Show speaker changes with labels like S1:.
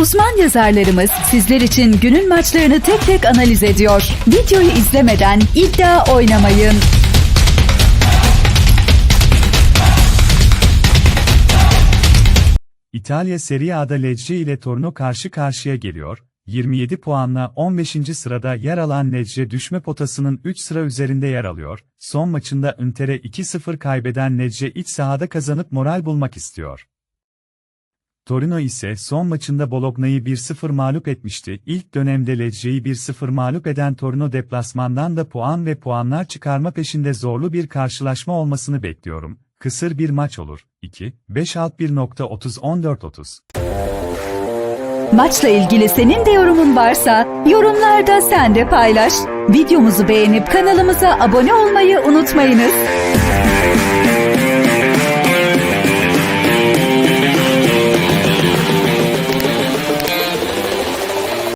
S1: Uzman yazarlarımız sizler için günün maçlarını tek tek analiz ediyor. Videoyu izlemeden iddia oynamayın.
S2: İtalya Serie A'da Lecce ile Torino karşı karşıya geliyor. 27 puanla 15. sırada yer alan Lecce düşme potasının 3 sıra üzerinde yer alıyor. Son maçında Inter'e 2-0 kaybeden Lecce iç sahada kazanıp moral bulmak istiyor. Torino ise son maçında Bologna'yı 1-0 mağlup etmişti. İlk dönemde Lecce'yi 1-0 mağlup eden Torino deplasmandan da puan ve puanlar çıkarma peşinde zorlu bir karşılaşma olmasını bekliyorum. Kısır bir maç olur. 2, 5 alt 1.30-14-30.
S1: Maçla ilgili senin de yorumun varsa yorumlarda sen de paylaş. Videomuzu beğenip kanalımıza abone olmayı unutmayınız.